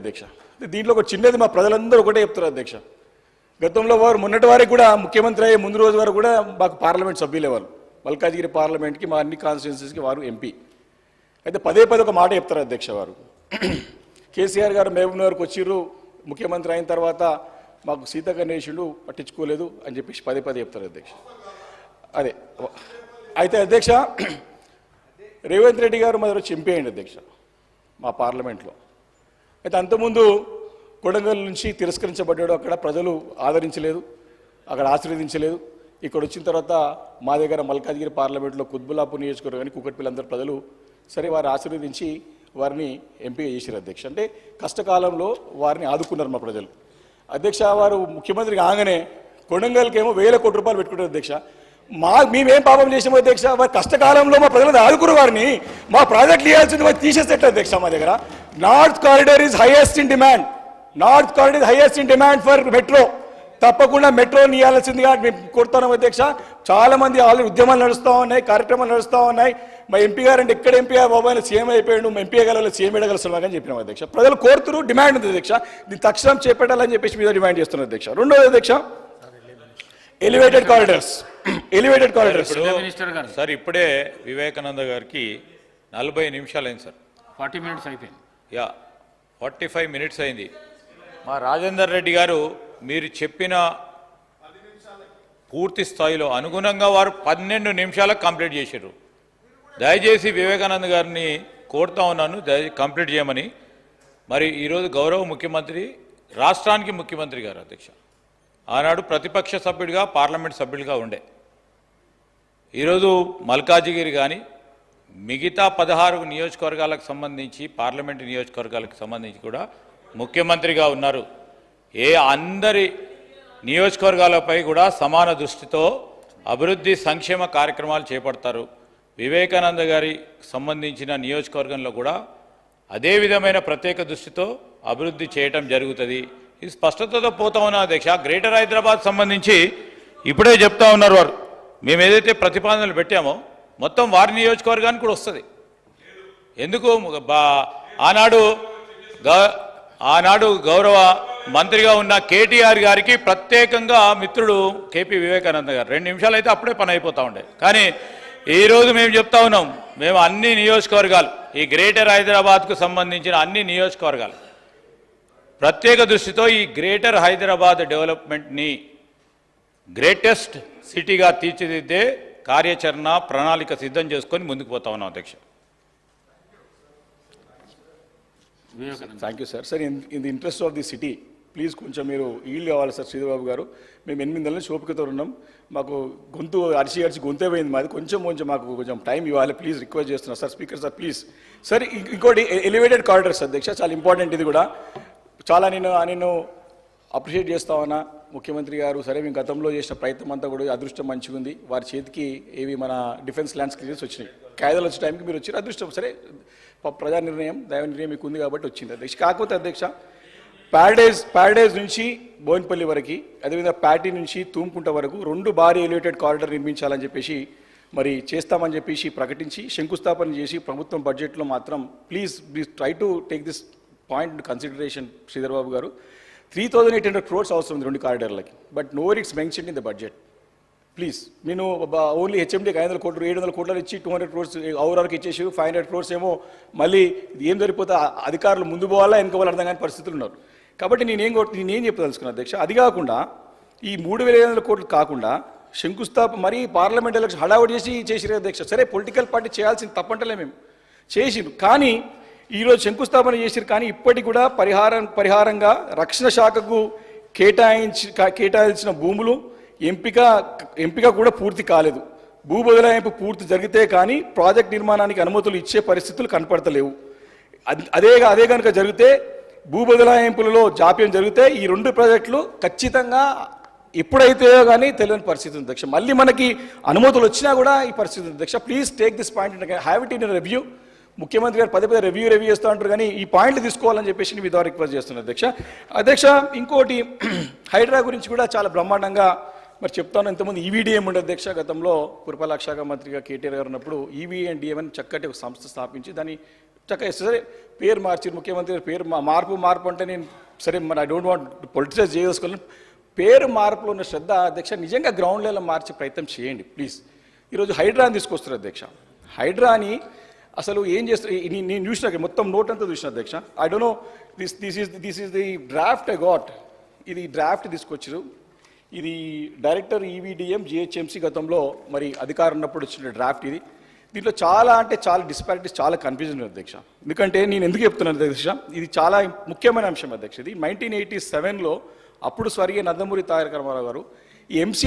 అధ్యక్ష. దీంట్లో ఒక చిన్నది మా ప్రజలందరూ ఒకటే చెప్తారు అధ్యక్ష. గతంలో వారు మొన్నటి వారికి కూడా ముఖ్యమంత్రి అయ్యే ముందు రోజు వరకు కూడా మాకు పార్లమెంట్ సభ్యులే వారు మల్కాజిగిరి పార్లమెంట్కి మా అన్ని కాన్స్టిట్యున్సీస్కి వారు ఎంపీ. అయితే పదే పదే ఒక మాట చెప్తారు అధ్యక్ష వారు. కేసీఆర్ గారు మహబూబ్నగర్కి వచ్చిర్రు ముఖ్యమంత్రి అయిన తర్వాత మాకు సీత గణేశుడు పట్టించుకోలేదు అని చెప్పేసి పదే పదే చెప్తారు అధ్యక్ష. అదే అయితే అధ్యక్ష రేవంత్ రెడ్డి గారు మొదలు వచ్చి ఎంపీ అయ్యండి అధ్యక్ష మా పార్లమెంట్లో. అయితే అంతకుముందు కొడంగల్ నుంచి తిరస్కరించబడ్డాడు. అక్కడ ప్రజలు ఆదరించలేదు అక్కడ ఆశీర్వదించలేదు. ఇక్కడ వచ్చిన తర్వాత మా దగ్గర మల్కాజ్గిరి పార్లమెంట్లో కుత్బులాపూర్ నియోజకవర్గానికి కుకట్పల్లి ప్రజలు సరే వారు ఆశీర్వదించి వారిని ఎంపిక చేశారు అధ్యక్ష. అంటే కష్టకాలంలో వారిని ఆదుకున్నారు మా ప్రజలు. అధ్యక్ష వారు ముఖ్యమంత్రి కాగానే కొడంగల్కేమో వేల కోట్ల రూపాయలు పెట్టుకుంటారు అధ్యక్ష. మా మేమేం పాపం చేసాము అధ్యక్ష వారి కష్టకాలంలో మా ప్రజలను ఆదుకురు వారిని. మా ప్రాజెక్టులు ఇవ్వాల్సింది వారు తీసేసేట అధ్యక్ష మా దగ్గర. North corridor is highest in demand north corridor highest in demand for metro తప్పకుండా మెట్రో ఇవ్వాల్సిందిగా మేము కోరుతున్నాం అధ్యక్ష. చాలా మంది ఆల్రెడీ ఉద్యమాలు నడుస్తూ ఉన్నాయి కార్యక్రమాలు నడుస్తూ ఉన్నాయి. మా ఎంపీ గారు అంటే ఎక్కడ ఎంపీ బాబాయ్ సీఎం అయిపోయాడు మా ఎంపీ గల సీఎం ఎడగలుస్తున్నాం అని చెప్పినాం అధ్యక్ష. ప్రజలు కోరుతున్నారు డిమాండ్ ఉంది అధ్యక్ష. దీన్ని తక్షణం చేపట్టాలని చెప్పేసి మీద డిమాండ్ చేస్తున్నారు అధ్యక్ష. రెండోది అధ్యక్ష ఎలివేటెడ్ కారిడార్స్ ఎలివేటెడ్ కారిడార్స్ గారు. సార్ ఇప్పుడే వివేకానంద గారికి నలభై నిమిషాలు అయింది సార్. ఫార్టీ మినిట్స్ అయిపోయింది. యా ఫార్టీ ఫైవ్ మినిట్స్ అయింది. మా రాజేందర్ రెడ్డి గారు మీరు చెప్పిన పూర్తి స్థాయిలో అనుగుణంగా వారు పన్నెండు నిమిషాలకు కంప్లీట్ చేశారు. దయచేసి వివేకానంద గారిని కోరుతా ఉన్నాను దయ కంప్లీట్ చేయమని. మరి ఈరోజు గౌరవ ముఖ్యమంత్రి రాష్ట్రానికి ముఖ్యమంత్రి గారు అధ్యక్ష. ఆనాడు ప్రతిపక్ష సభ్యుడిగా పార్లమెంట్ సభ్యుడిగా ఉండే. ఈరోజు మల్కాజిగిరి కానీ మిగతా పదహారు నియోజకవర్గాలకు సంబంధించి పార్లమెంటు నియోజకవర్గాలకు సంబంధించి కూడా ముఖ్యమంత్రిగా ఉన్నారు. ఏ అందరి నియోజకవర్గాలపై కూడా సమాన దృష్టితో అభివృద్ధి సంక్షేమ కార్యక్రమాలు చేపడతారు. వివేకానంద గారి సంబంధించిన నియోజకవర్గంలో కూడా అదే విధమైన ప్రత్యేక దృష్టితో అభివృద్ధి చేయటం జరుగుతుంది. ఇది స్పష్టతతో పోతా ఉన్నా అధ్యక్ష గ్రేటర్ హైదరాబాద్ సంబంధించి ఇప్పుడే చెప్తా ఉన్నారు వారు. మేము ఏదైతే ప్రతిపాదనలు పెట్టామో మొత్తం వారి నియోజకవర్గానికి కూడా వస్తుంది. ఎందుకు? ఆనాడు గ- ఆనాడు గౌరవ మంత్రిగా ఉన్న కేటీఆర్ గారికి ప్రత్యేకంగా మిత్రుడు కేపీ వివేకానంద గారు. రెండు నిమిషాలు అయితే అప్పుడే పని అయిపోతూ ఉండే. కానీ ఈరోజు మేము చెప్తా ఉన్నాం మేము అన్ని నియోజకవర్గాలు ఈ గ్రేటర్ హైదరాబాద్కు సంబంధించిన అన్ని నియోజకవర్గాలు ప్రత్యేక దృష్టితో ఈ గ్రేటర్ హైదరాబాద్ డెవలప్మెంట్ని గ్రేటెస్ట్ సిటీగా తీర్చిదిద్దే కార్యాచరణ ప్రణాళిక సిద్ధం చేసుకొని ముందుకు పోతా ఉన్నాం అధ్యక్ష. Thank you sir sir in the interest of the city please కొంచెం మీరు ఈల్డ్ కావాలి సార్ శ్రీధరబాబు గారు. మేము ఎనిమిది నెలల ఓపికతో ఉన్నాం. మాకు గొంతు అరిచి అరిచి గొంతే పోయింది మాది. కొంచెం కొంచెం మాకు కొంచెం టైం ఇవ్వాలి. ప్లీజ్ రిక్వెస్ట్ చేస్తున్నా sir speaker sir please sir ఇంకోటి ఎలివేటెడ్ కారిడర్స్ అధ్యక్ష. చాలా ఇంపార్టెంట్ ఇది కూడా. చాలా నేను నేను అప్రిషియేట్ చేస్తామన్నా ముఖ్యమంత్రి గారు సరే మేము గతంలో చేసిన ప్రయత్నం అంతా కూడా అదృష్టం మంచిగా ఉంది. వారి చేతికి ఏవి మన డిఫెన్స్ ల్యాండ్స్ క్లియర్స్ వచ్చినాయి. కాయిదాలు వచ్చే టైంకి మీరు వచ్చారు అదృష్టం. సరే ప్రజా నిర్ణయం దైవ నిర్ణయం మీకు ఉంది కాబట్టి వచ్చింది అధ్యక్ష. కాకపోతే అధ్యక్ష ప్యారడైజ్ ప్యారడైజ్ నుంచి బోయినపల్లి వరకు అదేవిధంగా ప్యాటీ నుంచి తూంకుంట వరకు రెండు భారీ ఎలివేటెడ్ కారిడర్ నిర్మించాలని చెప్పేసి మరి చేస్తామని చెప్పేసి ప్రకటించి శంకుస్థాపన చేసి ప్రభుత్వం బడ్జెట్లో మాత్రం please please try to take this point consideration Sridhar Babu గారు. Three thousand eight hundred crores అవసరం ఉంది రెండు కారిడార్లకి. But no it's mention in the budget please నేను ఓన్లీ హెచ్ఎండీకి ఐదు వందల కోట్లు ఏడు వందల కోట్లు ఇచ్చి టూ హండ్రెడ్ క్రోర్స్ ఓవరాల్కి ఇచ్చేసి ఫైవ్ హండ్రెడ్ క్రోర్స్ ఏమో మళ్ళీ ఏం జరిగిపోతే అధికారులు ముందు పోవాలా వెనక అర్థం కాని పరిస్థితులు ఉన్నారు. కాబట్టి నేనేం కోరు నేనేం చెప్పదలుచుకున్నాను అధ్యక్ష అది కాకుండా ఈ మూడు వేల ఐదు వందల కోట్లు కాకుండా శంకుస్థాపన మరీ పార్లమెంట్ ఎలక్షన్ హడావుడి చేసి చేసిరే అధ్యక్ష. సరే పొలిటికల్ పార్టీ చేయాల్సింది తప్పంటలే మేము. చేసి కానీ ఈరోజు శంకుస్థాపన చేశారు కానీ ఇప్పటికి కూడా పరిహారం పరిహారంగా రక్షణ శాఖకు కేటాయించి కేటాయించిన భూములు ఎంపిక ఎంపిక కూడా పూర్తి కాలేదు. భూ బదలాయింపు పూర్తి జరిగితే కానీ ప్రాజెక్ట్ నిర్మాణానికి అనుమతులు ఇచ్చే పరిస్థితులు కనపడతలేవు. అదే అదే కనుక జరిగితే భూ బదలాయింపులలో జాప్యం జరిగితే ఈ రెండు ప్రాజెక్టులు ఖచ్చితంగా ఎప్పుడైతేయో కానీ తెలియని పరిస్థితి ఉంది. దక్ష మళ్ళీ మనకి అనుమతులు వచ్చినా కూడా ఈ పరిస్థితి ఉంది. Daksha please take this point have it in review ముఖ్యమంత్రి గారు పదే పదే రివ్యూ రివ్యూ చేస్తూ ఉంటారు కానీ ఈ పాయింట్లు తీసుకోవాలని చెప్పేసి మీ ద్వారా రిక్వెస్ట్ చేస్తున్నాను అధ్యక్ష. అధ్యక్ష ఇంకోటి హైడ్రా గురించి కూడా చాలా బ్రహ్మాండంగా మరి చెప్తాను. ఇంతకుముందు ఈవీడీఎం ఉండే అధ్యక్ష గతంలో పురపాలక శాఖ మంత్రిగా కేటీఆర్ గారు ఉన్నప్పుడు ఈవీ అండ్ డిఎం అని చక్కటి ఒక సంస్థ స్థాపించి దాన్ని చక్కగా సరే పేరు మార్చి ముఖ్యమంత్రి గారు పేరు మార్పు మార్పు అంటే నేను సరే మన ఐ డోంట్ వాంట్ పొలిటిసైజ్ చేసుకోవాలి పేరు మార్పులో ఉన్న శ్రద్ధ అధ్యక్ష నిజంగా గ్రౌండ్ లెవెల్ మార్చే ప్రయత్నం చేయండి ప్లీజ్ ఈరోజు హైడ్రాని తీసుకొస్తారు అధ్యక్ష. హైడ్రాని అసలు ఏం చేస్తారు నేను- చూసిన మొత్తం నోట్ అంతా చూసిన అధ్యక్ష. I don't know this this is this is the draft I got ఇది డ్రాఫ్ట్ తీసుకొచ్చారు. ఇది డైరెక్టర్ ఈవీడిఎం జిహెచ్ఎంసీ గతంలో మరి అధికారం ఉన్నప్పుడు వచ్చిన డ్రాఫ్ట్ ఇది. దీంట్లో చాలా అంటే చాలా డిస్పారిటీస్ చాలా కన్ఫ్యూజన్ అధ్యక్ష. ఎందుకంటే నేను ఎందుకు చెప్తున్నాను అధ్యక్ష? ఇది చాలా ముఖ్యమైన అంశం అధ్యక్ష ఇది. నైన్టీన్ ఎయిటీ సెవెన్లో అప్పుడు స్వర్గీయ నందమూరి తారక రామారావు గారు ఎంసీఏ